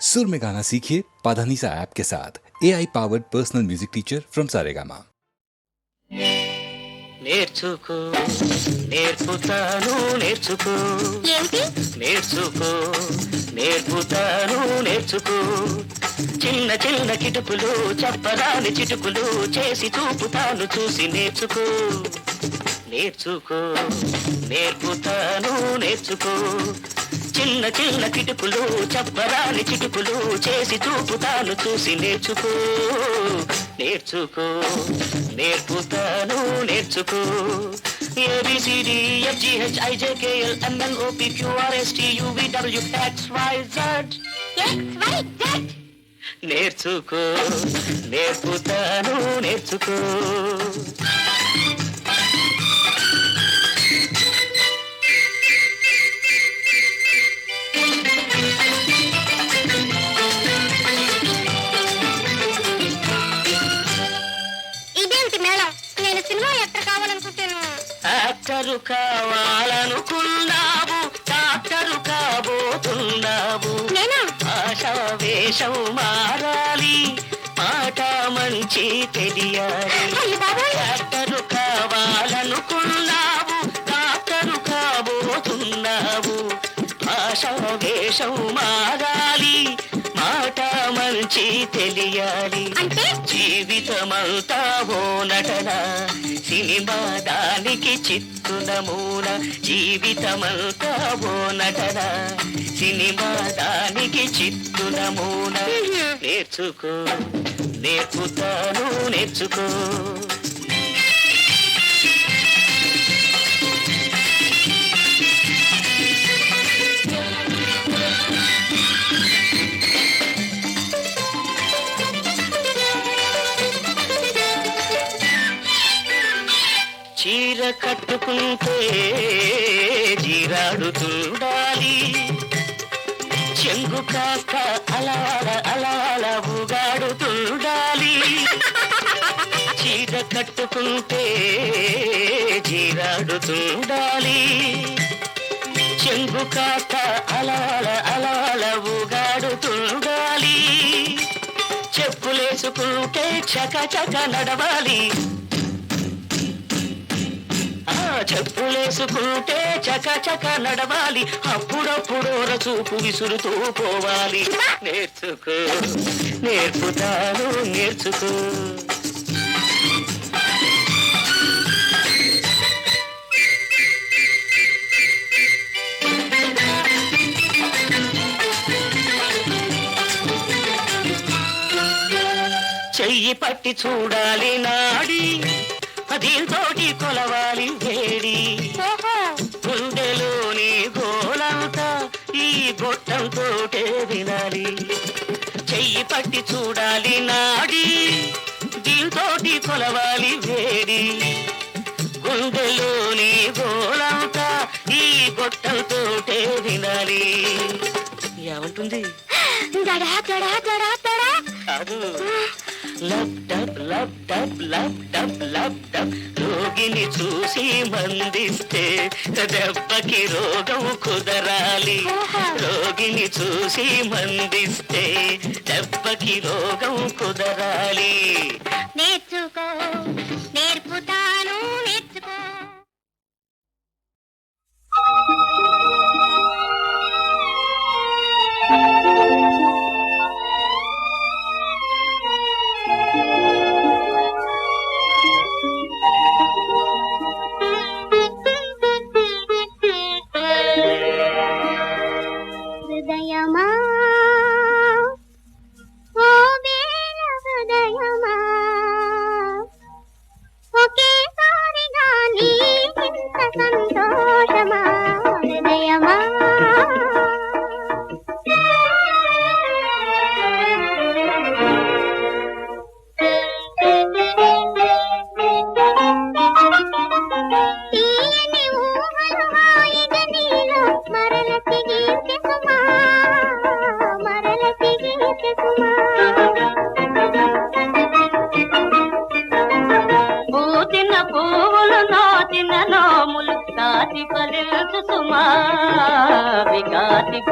सुर में गाना सीखिए पाधानीसा ऐप के साथ A I powered personal music teacher from Saregama నేర్చుకో నేర్పుతాను నేర్చుకో ఏమిటి నేర్చుకో నేర్పుతాను నేర్చుకో చిన్న చిన్న కిటుకులు చెప్పరాని చిటుకులు చేసి చూపుతాను చూసి నేర్చుకో నేర్చుకో నేర్పుతాను నేర్చుకో చిన్న చిన్న కిటుకులు చెప్పరాని చిటుకులు చేసి చూపుతాను చూసి నేర్చుకో నేర్చుకో నేర్పుతాను నేర్చుకో. A B C D F G H I J K L O P X Y Z నేర్చుకో నేర్పుతాను నేర్చుకో. యాక్టరు కావాలనుకున్నావు డాక్టరు కాబోతున్నావు. నేనా? ఆశా వేషం మారాలి మాట మంచి తెలియాలి. డాక్టరు కావాలనుకున్నావు డాక్టరు కాబోతున్నావు. వేషం మారాలి మాట మంచి తెలియాలి. జీవితమంతా ఓ నటన. సినిమా దానికి చిత్తు నమూన జీవితమంతా ఓ నటన. సినిమా దానికి చిత్తు నమూన నేర్చుకో నేర్పుతాను నేర్చుకో. కట్టుకుంటే జీరాడుతుండాలి. చెంగు కాస్త అలాల అలాల ఊగాడుతుండాలి చీర కట్టుకుంటే జీరాడుతుండాలి. చెంగు కాస్త అలాల అలాల ఊగాడుతుండాలి చెప్పులేసుకుంటే చక చక నడవాలి. చెప్పులేసుకుంటే చక చక నడవాలి. అప్పుడప్పుడు చూపు విసురుతూ పోవాలి. నేర్చుకో నేర్పుతాను నేర్చుకో. చెయ్యి పట్టి చూడాలి నాడి. దీంతోటి కొలవాలి వేడి. గుండెలోని గోలంతా ఈ గొట్టంతోటే వినాలి. చెయ్యి పట్టి చూడాలి నాడి. దీంతోటి కొలవాలి వేడి. గుండెలోని గోలంతా ఈ గొట్టంతోటే వినాలి. ఏమంటుంది? కాదు. Lub dub lub dub lub dub lub dub. రోగిని చూసి మందిస్తే దెబ్బకి రోగం కుదరాలి. రోగిని చూసి మందిస్తే దెబ్బకి రోగం కుదరాలి. నేర్చుకో.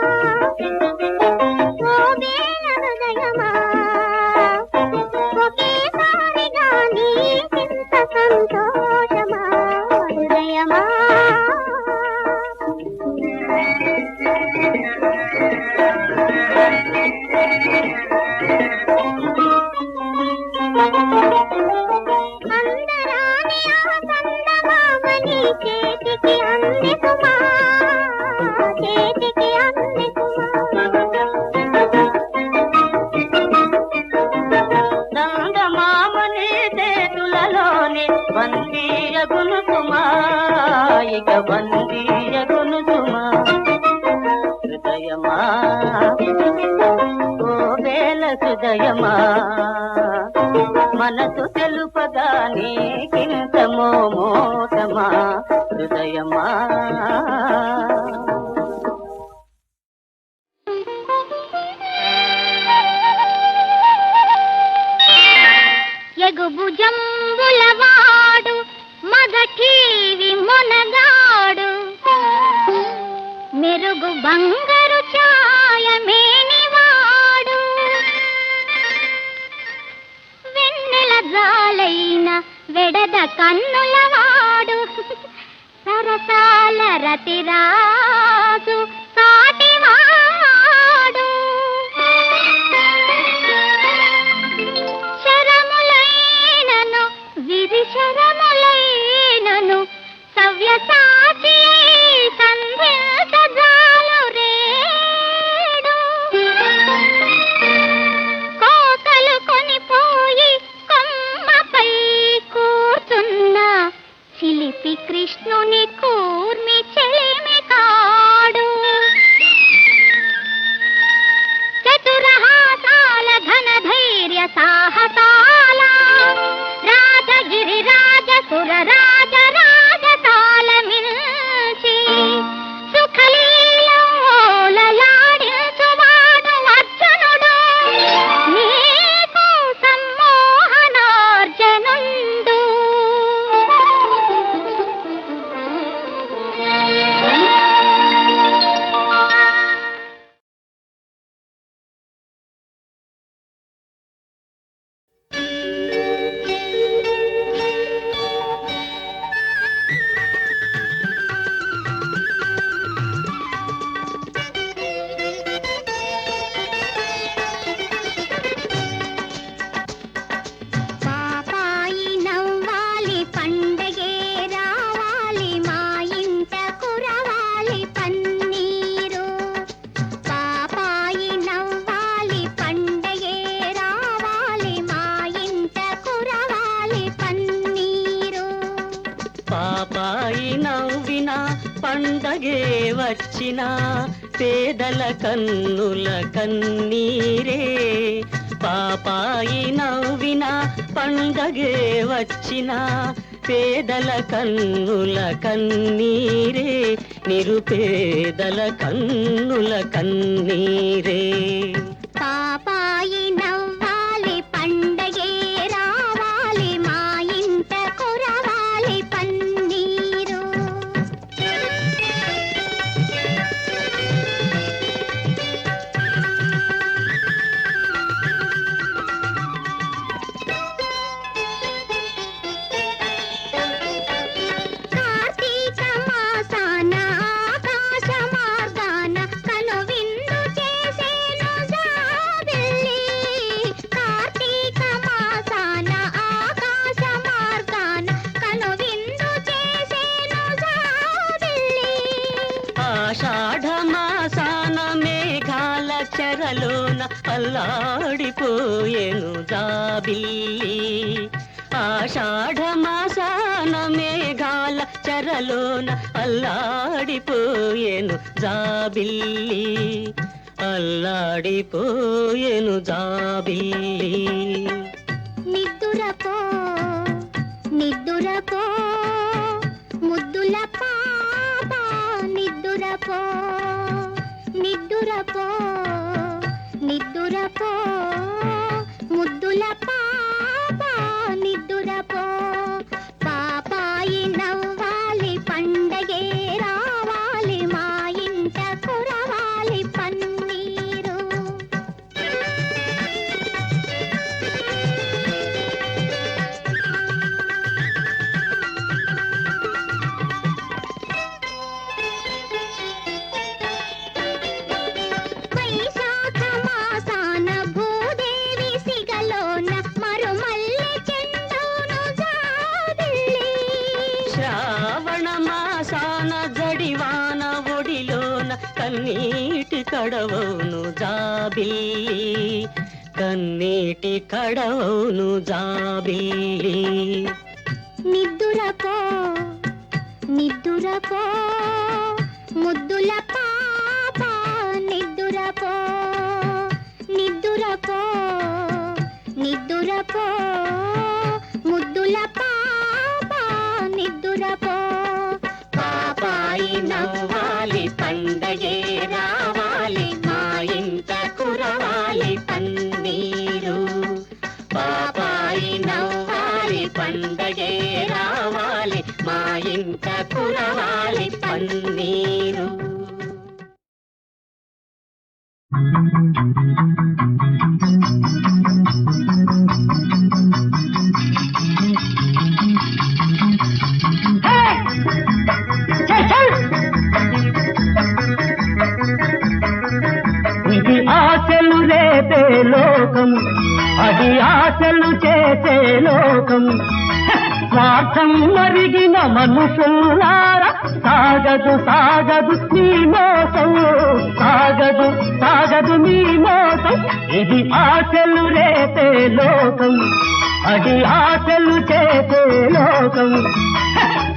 Thank you. బందీయగును ఇక బందీయగును సుమా హృదయమా హృదయమా? మనసు తెలుపదాని కింత మోతమా హృదయమా? ఎగుబుజంబులవాడు ಮದಕಿ వచ్చిన పేదల కన్నుల కన్నీరే. పాపాయి నవ్విన పండగే వచ్చిన పేదల కన్నుల కన్నీరే. నిరుపేదల కన్నుల కన్నీరే. అల్లాడిపోయేను జాబిల్లి. ఆషాఢమాసాన మేఘాల చెరలోన అల్లాడిపోయేను జాబిల్లి. అల్లాడిపోయేను జాబిల్లి. నిద్దురపో నిద్దురపో ముద్దుల పాప నిద్దురపో నిద్దురపో నిద్దురపో కడవవును జాబిల్లి కన్నీటి కడవవును జాబిల్లి నిద్దురపో నిద్దురపో ముద్దుల పాప నిద్దురపో నిద్దురపో నిద్దురపో ఆశలు రేపే లోకం అది ఆశలు చేసే లోకం స్వార్థం మరిగిన మనుషులారా సాగదు సాగదు నీ మోసం. సాగదు సాగదు నీ మోసం. ఇది ఆశలు రేపే లోకం. అది ఆశలు చేసే లోకం.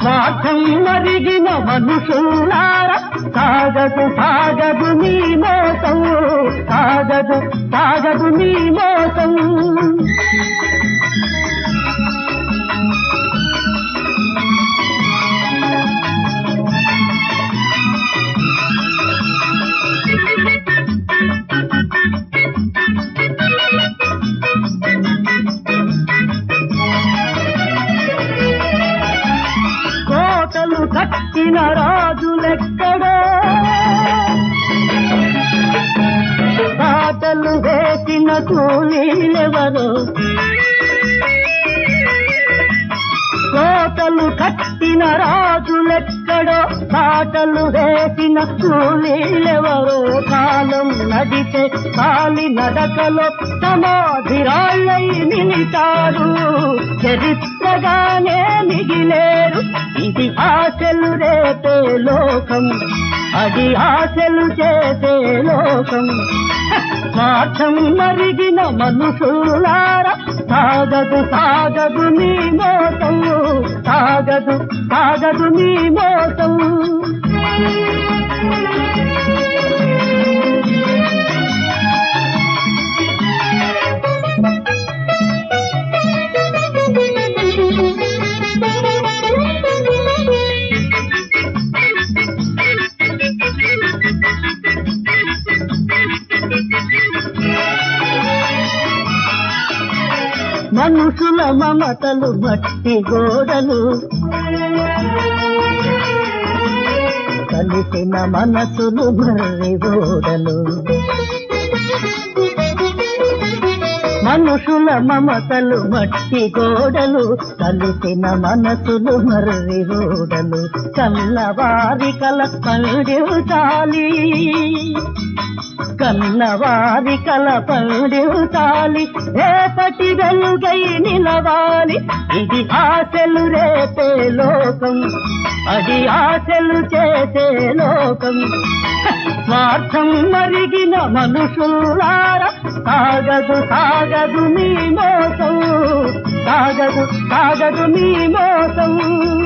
స్వార్థం మరిగిన మనుషులారా సాగదు సాగదు నీ మోసం. సాగదు సాగదు నీ మోసం. పుట్టిన రాజులెక్కడో బాటలు వేసిన కూలీలెవరో కాలం నడితే కాలి నడకలో సమాధిరాళ్ళై నిలిచారు. చరిత్రగానే మిగిలేరు. ఇది ఆశలు రేపే లోకం. అది ఆశలు చేసే లోకం. స్వార్థం మరిగిన మనుషులారా సాగదు సాగదు నీ మోసం సాగదు సాగదు నీ మోసం. మనుషుల మమతలు మట్టి గోడలు. కలిసిన మనసులు మర్రి గోడలు మనుషుల మమతలు మట్టి గోడలు. కలిసిన మనసులు మర్రి గోడలు కళ్ళవారి కల పండివుతాలి కన్నవారి కల పండివుతాలి రేపటి వెలుగై నిలవాలి. ఇది ఆశలు రేపే లోకం అది ఆశలు చేసే లోకం. స్వార్థం మరిగిన మనుషులార సాగదు సాగదు మీ మోసం. సాగదు సాగదు మీ మోసం.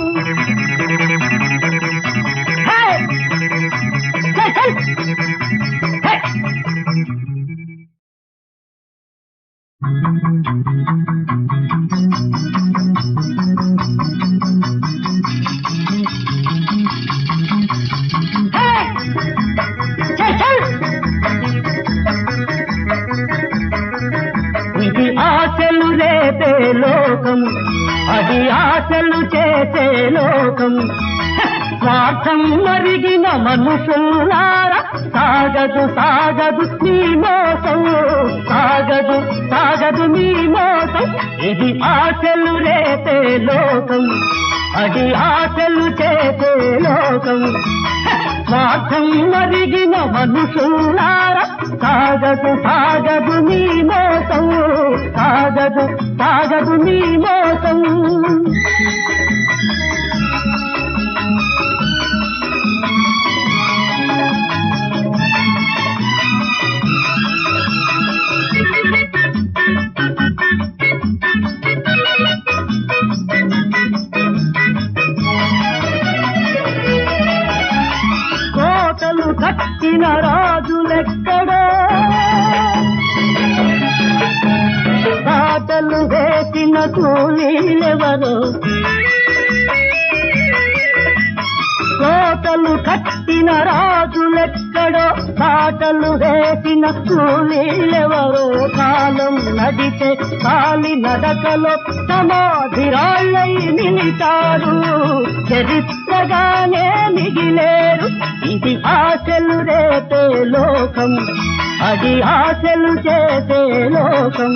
స్వార్థం మరిగిన మనుషులారా సాగదు సాగదు నీ మోసం. సాగదు సాగదు నీ మోసం. ఇది ఆశలు రేపే లోకం. అది ఆశలు చేసే లోకం. స్వార్థం మరిగిన మనుషులారా సాగదు సాగదు నీ మోసం. సాగదు సాగదు నీ మోసం. వేసిన కూలీలెవరో కాలం నడిచే కాలి నడకలో సమాధిరాళ్ళై నిలిచారు చరిత్రగానే మిగిలేరు. ఇది ఆశలు రేపే లోకం. అది ఆశలు చేసే లోకం.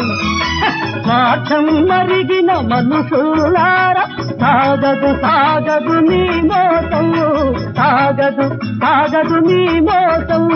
స్వార్థం మరిగిన మనుషులారా సాగదు సాగదు నీ మోసం. సాగదు సాగదు నీ మోసం.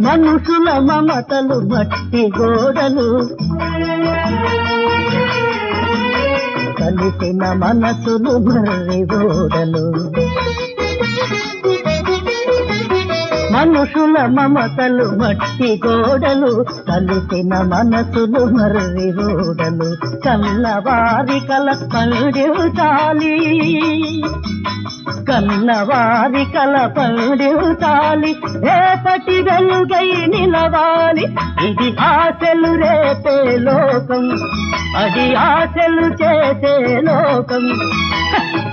మనుషుల మమతలు మట్టి గోడలు. కలిసిన మనసులు మర్రి ఓడలు. మనుషుల మమతలు మట్టి గోడలు కలిసిన మనసులు మర్రి గోడలు కన్నవారి కల పండివుతాలి కన్నవారి కల పండివుతాలి రేపటి వెలుగై నిలవాలి. ఇది ఆశలు రేపే లోకం అది ఆశలు చేసే లోకం.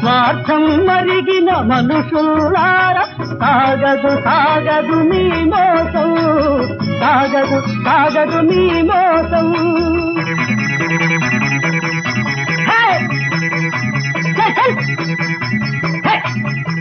స్వార్థం మరిగిన మనుషులార సాగదు సాగదు మీ మోసం. సాగదు సాగదు మీ మోసం. Hey!